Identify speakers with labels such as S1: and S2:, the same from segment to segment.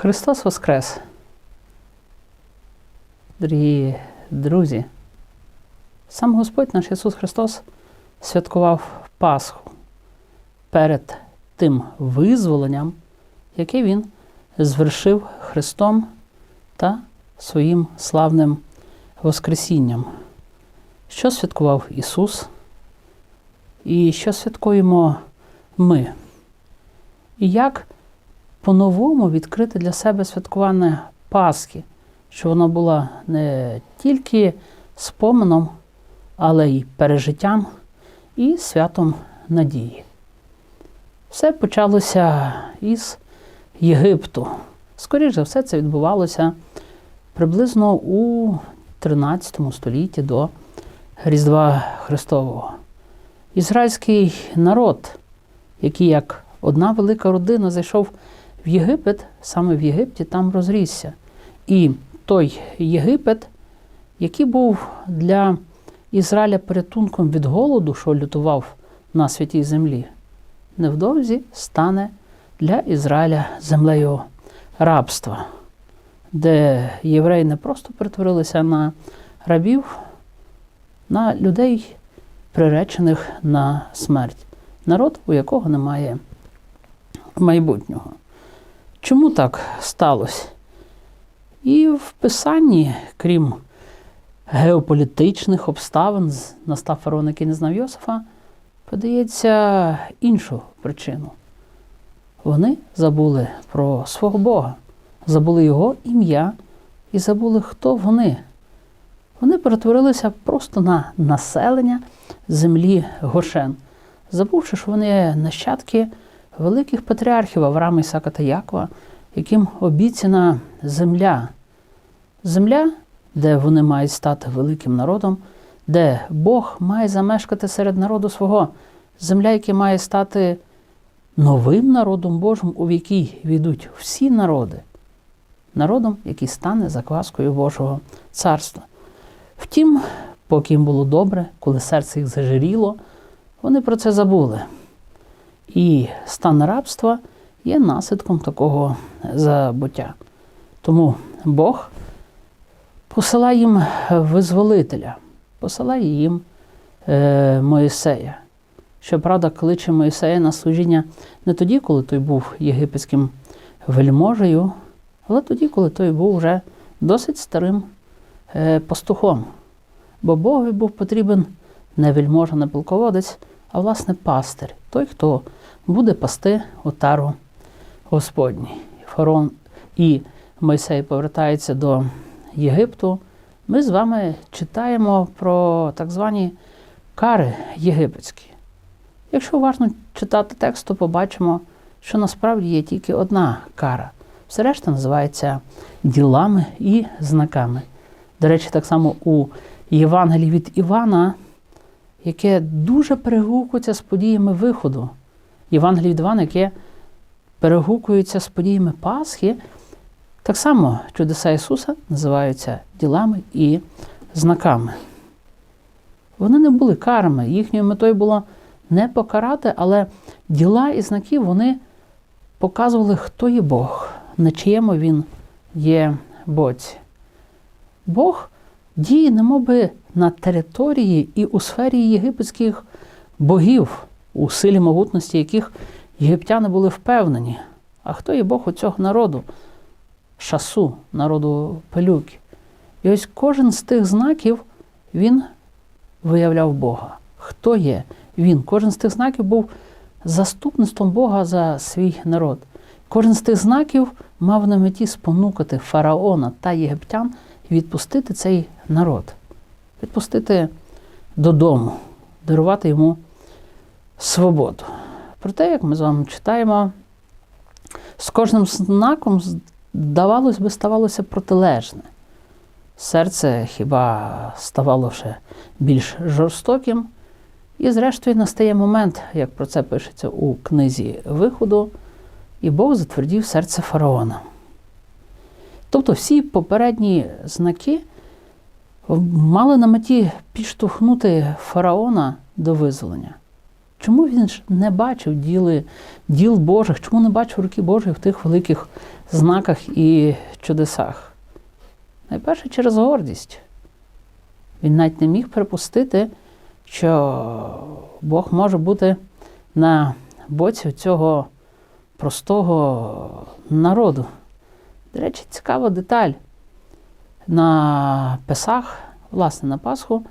S1: Христос Воскрес! Дорогі друзі! Сам Господь наш Ісус Христос святкував Пасху перед тим визволенням, яке Він звершив Христом та своїм славним Воскресінням. Що святкував Ісус? І що святкуємо ми? І як по-новому відкрити для себе святкування Пасхи, щоб вона була не тільки споменом, але й пережиттям і святом надії. Все почалося із Єгипту. Скоріше за все, це відбувалося приблизно у 13 столітті до Різдва Христового. Ізраїльський народ, який як одна велика родина зайшов в Єгипет, саме в Єгипті там розрісся. І той Єгипет, який був для Ізраїля порятунком від голоду, що лютував на святій землі, невдовзі стане для Ізраїля землею рабства, де євреї не просто перетворилися на рабів, на людей, приречених на смерть, народ, у якого немає майбутнього. Чому так сталося? І в Писанні, крім геополітичних обставин, настав фараон, який не знав Йосифа, подається іншу причину. Вони забули про свого Бога, забули його ім'я і забули, хто вони. Вони перетворилися просто на населення землі Гошен, забувши, що вони нащадки великих патріархів Авраама, Ісака та Якова, яким обіцяна земля. Земля, де вони мають стати великим народом, де Бог має замешкати серед народу свого, земля, яка має стати новим народом Божим, у який війдуть всі народи, народом, який стане закваскою Божого царства. Втім, поки їм було добре, коли серце їх зажиріло, вони про це забули. І стан рабства є наслідком такого забуття. Тому Бог посилає їм визволителя, посилає їм е, Моїсея. Щоправда, кличе Моїсея на служіння не тоді, коли той був єгипетським вельможею, але тоді, коли той був вже досить старим е, пастухом. Бо Богові був потрібен не вельможа, не полководець, а власне пастир, той, хто буде пасти отару Господній. Фарон і Мойсей повертаються до Єгипту. Ми з вами читаємо про так звані кари єгипетські. Якщо уважно читати текст, то побачимо, що насправді є тільки одна кара. Все решта називається ділами і знаками. До речі, так само у Євангелії від Івана, яке дуже перегукується з подіями виходу. Євангелії від Івана, яке перегукується з подіями Пасхи, так само чудеса Ісуса називаються ділами і знаками. Вони не були карами, їхньою метою було не покарати, але діла і знаки вони показували, хто є Бог, на чиєму він є боці. Бог діє, немоби на території і у сфері єгипетських богів, у силі могутності яких єгиптяни були впевнені. А хто є Бог у цього народу? Шасу, народу пелюки. І ось кожен з тих знаків він виявляв Бога. Хто є він? Кожен з тих знаків був заступництвом Бога за свій народ. Кожен з тих знаків мав на меті спонукати фараона та єгиптян відпустити цей народ, відпустити додому, дарувати йому свободу. Проте, як ми з вами читаємо, з кожним знаком, здавалось би, ставалося протилежне. Серце хіба ставало ще більш жорстоким. І, зрештою, настає момент, як про це пишеться у книзі виходу, і Бог затвердів серце фараона. Тобто всі попередні знаки мали на меті підштовхнути фараона до визволення. Чому він ж не бачив діли, діл Божих? Чому не бачив руки Божої в тих великих знаках і чудесах? Найперше через гордість. Він навіть не міг припустити, що Бог може бути на боці цього простого народу. До речі, цікава деталь. На Песах, власне, на Пасху,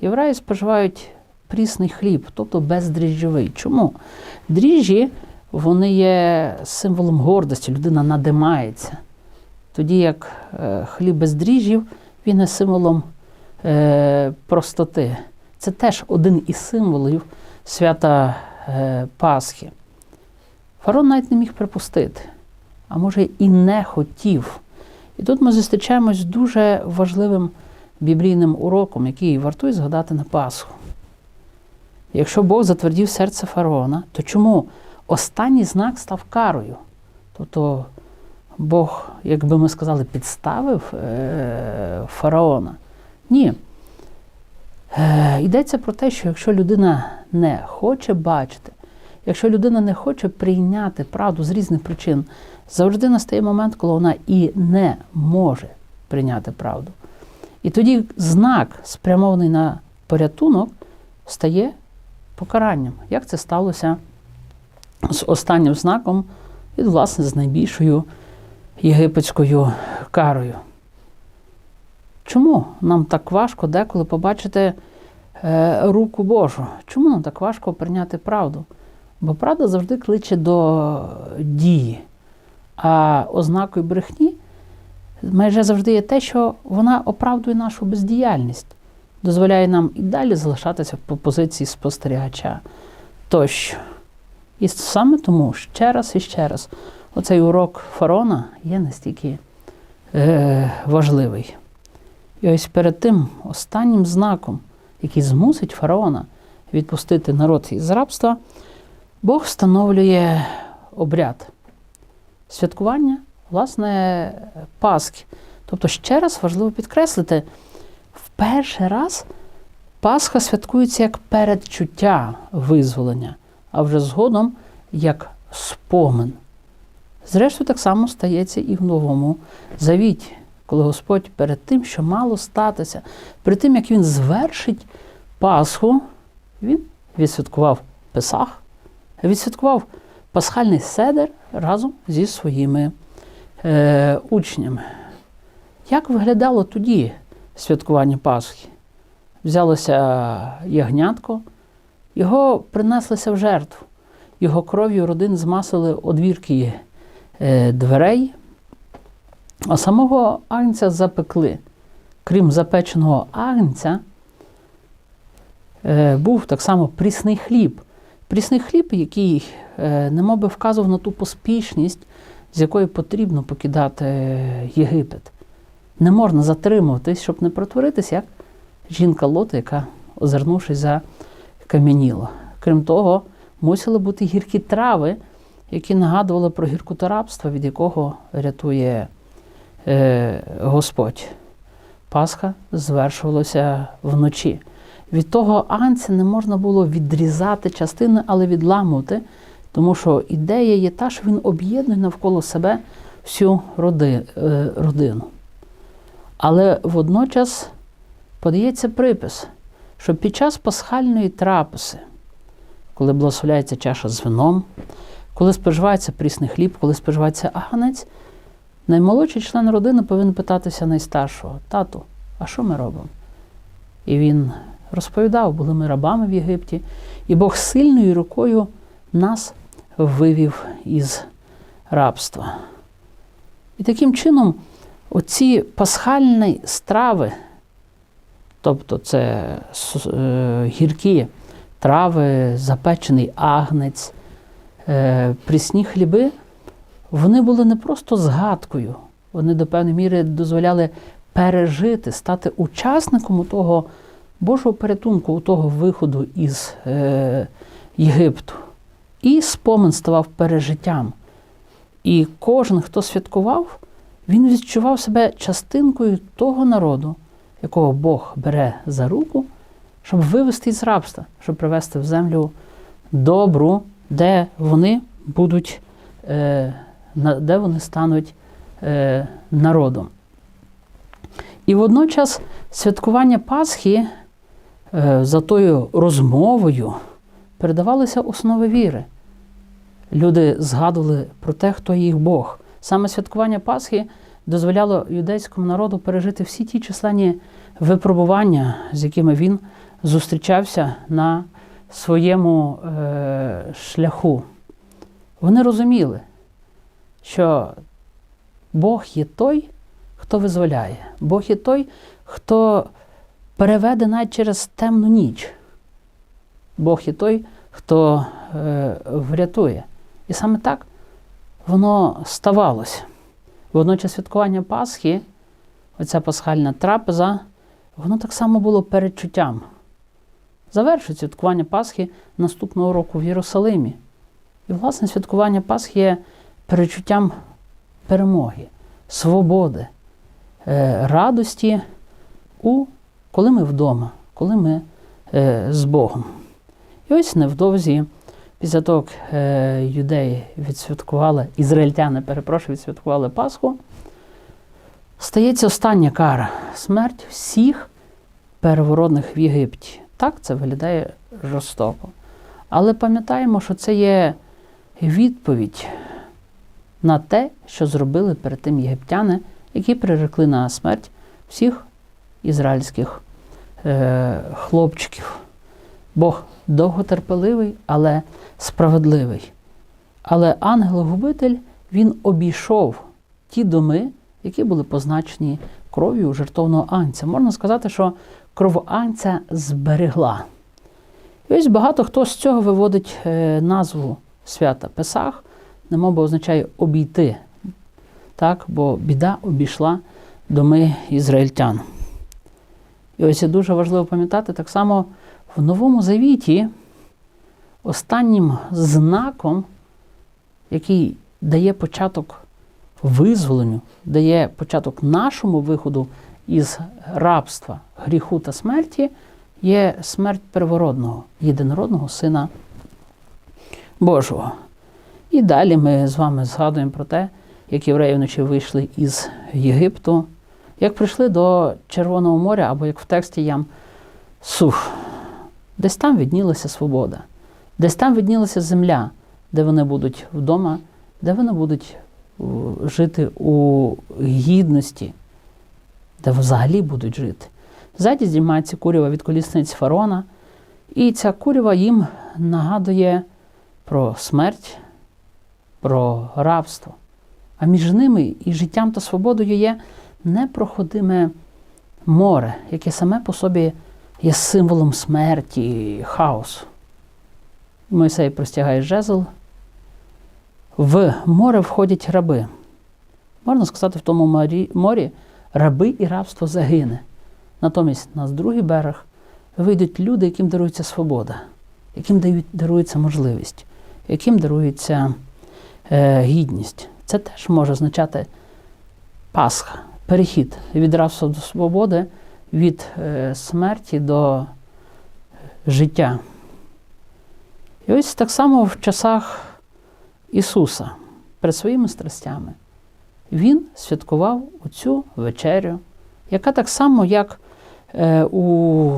S1: євреї споживають прісний хліб, тобто бездріжджовий. Чому? Дріжджі вони є символом гордості, людина надимається. Тоді як е, хліб без дріжджів, він є символом е, простоти. Це теж один із символів свята е, Пасхи. Фарон навіть не міг припустити, а може і не хотів. І тут ми зустрічаємось з дуже важливим біблійним уроком, який вартує згадати на Пасху. Якщо Бог затвердів серце фараона, то чому останній знак став карою? Тобто Бог, як би ми сказали, підставив е- фараона? Ні. Е- йдеться про те, що якщо людина не хоче бачити, якщо людина не хоче прийняти правду з різних причин, завжди настає момент, коли вона і не може прийняти правду. І тоді знак, спрямований на порятунок, стає покаранням. Як це сталося з останнім знаком і, власне, з найбільшою єгипетською карою? Чому нам так важко деколи побачити е, руку Божу? Чому нам так важко прийняти правду? Бо правда завжди кличе до дії. А ознакою брехні майже завжди є те, що вона оправдує нашу бездіяльність, дозволяє нам і далі залишатися по позиції спостерігача тощо. І саме тому ще раз і ще раз оцей урок фарона є настільки е, важливий. І ось перед тим останнім знаком, який змусить фараона відпустити народ із рабства, Бог встановлює обряд святкування, власне, Пасхи. Тобто, ще раз важливо підкреслити, в перший раз Пасха святкується як передчуття визволення, а вже згодом як спомин. Зрештою, так само стається і в Новому Завіті, коли Господь перед тим, що мало статися, перед тим, як Він звершить Пасху, Він відсвяткував Песах, відсвяткував пасхальний седер разом зі своїми е, учнями. Як виглядало тоді святкування Пасхи? Взялося ягнятко, його принеслися в жертву, його кров'ю родин змасили одвірки е, дверей, а самого агнця запекли. Крім запеченого агнця, е, був так само прісний хліб. Прісний хліб, який е, немов би вказував на ту поспішність, з якою потрібно покидати Єгипет. Не можна затримуватись, щоб не протворитись, як жінка Лота, яка, озирнувшись за кам'яніло. Крім того, мусили бути гіркі трави, які нагадували про гіркоту рабства, від якого рятує е, Господь. Пасха звершувалася вночі. Від того анця не можна було відрізати частини, але відламувати, тому що ідея є та, що він об'єднує навколо себе всю роди, е, родину. Але водночас подається припис, що під час пасхальної трапези, коли благословляється чаша з вином, коли споживається прісний хліб, коли споживається аганець, наймолодший член родини повинен питатися найстаршого тату, а що ми робимо? І він розповідав, були ми рабами в Єгипті, і Бог сильною рукою нас вивів із рабства. І таким чином, оці пасхальні страви, тобто це е, гіркі трави, запечений агнець, е, прісні хліби, вони були не просто згадкою, вони до певної міри дозволяли пережити, стати учасником того Божого порятунку, у того виходу із е, Єгипту. І спомин ставав пережиттям. І кожен, хто святкував, він відчував себе частинкою того народу, якого Бог бере за руку, щоб вивести із рабства, щоб привести в землю добру, де вони будуть, е, де вони стануть е, народом. І водночас святкування Пасхи за тою розмовою передавалися основи віри. Люди згадували про те, хто їх Бог. Саме святкування Пасхи дозволяло юдейському народу пережити всі ті численні випробування, з якими він зустрічався на своєму е, шляху. Вони розуміли, що Бог є той, хто визволяє. Бог є той, хто переведе навіть через темну ніч. Бог є той, хто е, врятує. І саме так воно ставалося. Водночас святкування Пасхи, оця пасхальна трапеза, воно так само було передчуттям. Завершить святкування Пасхи наступного року в Єрусалимі. І, власне, святкування Пасхи є перечуттям перемоги, свободи, е, радості, у, коли ми вдома, коли ми е, з Богом. І ось невдовзі, після того, як е, юдеї відсвяткували, ізраїльтяни, перепрошую, відсвяткували Пасху, стається остання кара смерть всіх переворотних в Єгипті. Так це виглядає жорстоко. Але пам'ятаємо, що це є відповідь на те, що зробили перед тим єгиптяни, які прирекли на смерть всіх ізраїльських е, хлопчиків. Бог довготерпеливий, але справедливий. Але ангел-губитель він обійшов ті доми, які були позначені кров'ю жертовного анця. Можна сказати, що кров анця зберегла. І ось багато хто з цього виводить е, назву свята Песах, немов означає обійти. Так, бо біда обійшла доми ізраїльтян. І ось є дуже важливо пам'ятати, так само в Новому Завіті останнім знаком, який дає початок визволенню, дає початок нашому виходу із рабства, гріху та смерті, є смерть первородного, єдинородного Сина Божого. І далі ми з вами згадуємо про те, як євреї вночі вийшли із Єгипту, як прийшли до Червоного моря, або як в тексті Ям Сух. Десь там віднілася свобода, десь там віднілася земля, де вони будуть вдома, де вони будуть жити у гідності, де взагалі будуть жити. Ззаді здіймається курява від колісниць фарона, і ця курява їм нагадує про смерть, про рабство. А між ними і життям та свободою є непроходиме море, яке саме по собі є символом смерті, хаосу. Мойсей простягає жезл. В море входять раби. Можна сказати, в тому морі, раби і рабство загине. Натомість на другий берег вийдуть люди, яким дарується свобода, яким дарується можливість, яким дарується е, гідність. Це теж може означати Пасха, перехід від рабства до свободи, від е, смерті до життя. І ось так само в часах Ісуса перед своїми страстями Він святкував оцю вечерю, яка так само, як е, у,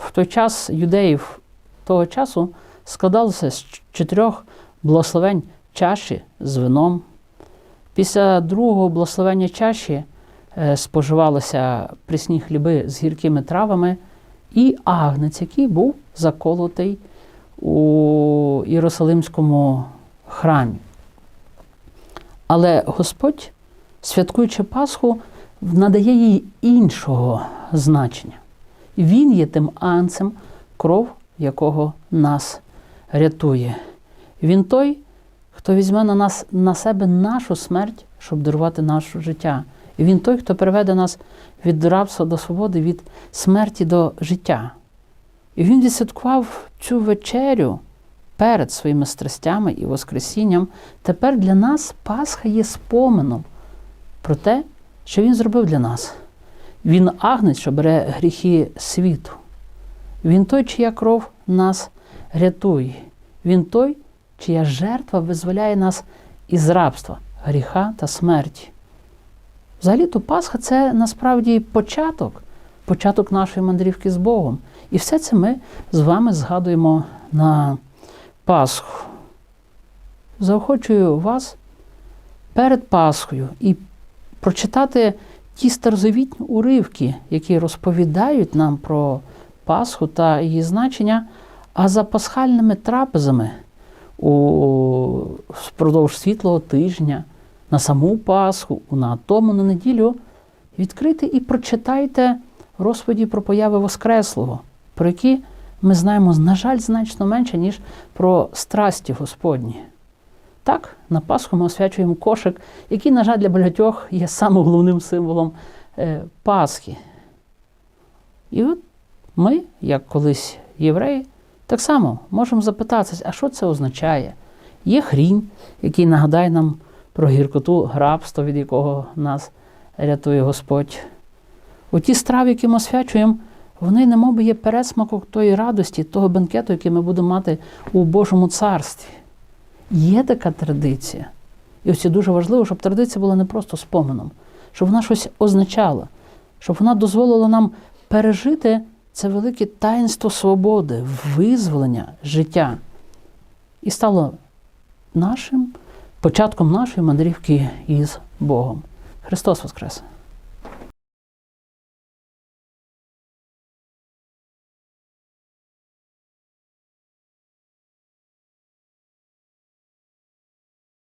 S1: в той час юдеїв того часу складалася з чотирьох благословень чаші з вином. Після другого благословення чаші е, споживалися прісні хліби з гіркими травами і агнець, який був заколотий у Єрусалимському храмі. Але Господь, святкуючи Пасху, надає їй іншого значення. Він є тим анцем, кров якого нас рятує. Він той, хто візьме на нас на себе нашу смерть, щоб дарувати наше життя. Він той, хто приведе нас від рабства до свободи, від смерті до життя. І він відсвяткував цю вечерю перед своїми страстями і Воскресінням. Тепер для нас Пасха є споменом про те, що він зробив для нас. Він агнець, що бере гріхи світу. Він той, чия кров нас рятує. Він той, чия жертва визволяє нас із рабства, гріха та смерті. Взагалі-то Пасха це насправді початок, початок нашої мандрівки з Богом. І все це ми з вами згадуємо на Пасху. Заохочую вас перед Пасхою і прочитати ті старозавітні уривки, які розповідають нам про Пасху та її значення, а за пасхальними трапезами у впродовж світлого тижня, на саму Пасху, на тому на неділю, відкрийте і прочитайте розповіді про появи Воскреслого, про які ми знаємо, на жаль, значно менше, ніж про страсті Господні. Так, на Пасху ми освячуємо кошик, який, на жаль, для багатьох є самим головним символом е, Пасхи. І от ми, як колись євреї, так само можемо запитатися, а що це означає? Є хрінь, який нагадає нам про гіркоту рабства, від якого нас рятує Господь. Оті страви, які ми освячуємо, вони немов є пересмаком тої радості, того бенкету, який ми будемо мати у Божому царстві. Є така традиція. І ось це дуже важливо, щоб традиція була не просто споменом, щоб вона щось означала, щоб вона дозволила нам пережити це велике таїнство свободи, визволення життя. І стало нашим початком нашої мандрівки із Богом. Христос Воскрес!